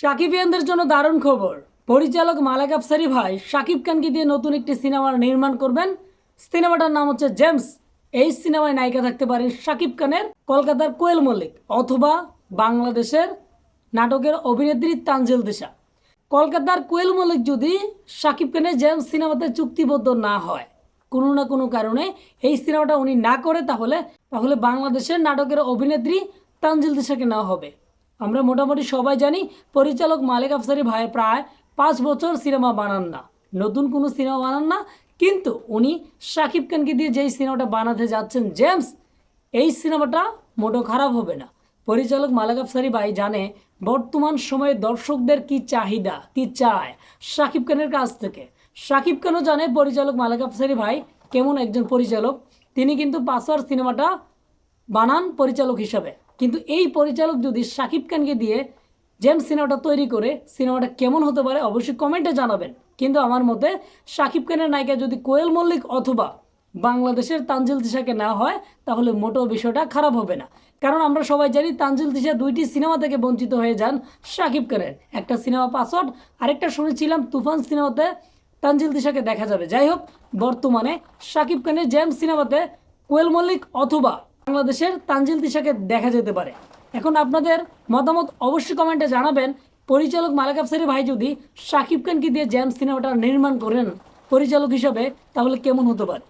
সাকিবিয়ানদের জন্য দারুণ খবর। পরিচালক মালেক আফসারি ভাই শাকিব খানকে দিয়ে নতুন একটি সিনেমা নির্মাণ করবেন। সিনেমাটার নাম হচ্ছে জেমস। এই সিনেমায় নায়িকা থাকতে পারেন শাকিব খানের কলকাতার কোয়েল মল্লিক অথবা বাংলাদেশের নাটকের অভিনেত্রী তানজিল দিশা। কলকাতার কোয়েল মল্লিক যদি শাকিব খানের জেমস সিনেমাতে চুক্তিবদ্ধ না হয়, কোনো না কোনো কারণে এই সিনেমাটা উনি না করে, তাহলে তাহলে বাংলাদেশের নাটকের অভিনেত্রী তানজিল দিশাকে নেওয়া হবে। আমরা মোটামুটি সবাই জানি পরিচালক মালিক আফসারি ভাই প্রায় পাঁচ বছর সিনেমা বানান না। নতুন কোনো সিনেমা বানান না, কিন্তু উনি শাকিব খানকে দিয়ে যেই সিনেমাটা বানাতে যাচ্ছেন, জেমস, এই সিনেমাটা মোটো খারাপ হবে না। পরিচালক মালিক আফসারি ভাই জানে বর্তমান সময়ে দর্শকদের কি চাহিদা, কি চায় শাকিব খানের কাছ থেকে। শাকিব খানও জানে পরিচালক মালিক আফসারি ভাই কেমন একজন পরিচালক। তিনি কিন্তু পাসওয়ার সিনেমাটা বানান পরিচালক হিসাবে। কিন্তু এই পরিচালক যদি শাকিব খানকে দিয়ে জেমস সিনেমাটা তৈরি করে সিনেমাটা কেমন হতে পারে অবশ্যই কমেন্টে জানাবেন। কিন্তু আমার মতে শাকিব খানের নায়িকা যদি কোয়েল মল্লিক অথবা বাংলাদেশের তানজিল দিশাকে না হয়, তাহলে মোটো বিষয়টা খারাপ হবে না। কারণ আমরা সবাই জানি তানজিল দিশা দুইটি সিনেমা থেকে বঞ্চিত হয়ে যান শাকিব খানের। একটা সিনেমা পাসওয়ার্ড আরেকটা শুনেছিলাম তুফান সিনেমাতে তানজিল দিশাকে দেখা যাবে। যাই হোক, বর্তমানে শাকিব খানের জেমস সিনেমাতে কোয়েল মল্লিক অথবা বাংলাদেশের তানজিল দিশাকে দেখা যেতে পারে। এখন আপনাদের মতামত অবশ্যই কমেন্টে জানাবেন। পরিচালক মালিক আফসারি ভাই যদি শাকিব খানকে দিয়ে জ্যাম সিনেমাটা নির্মাণ করেন, পরিচালক হিসাবে তাহলে কেমন হতে পারে?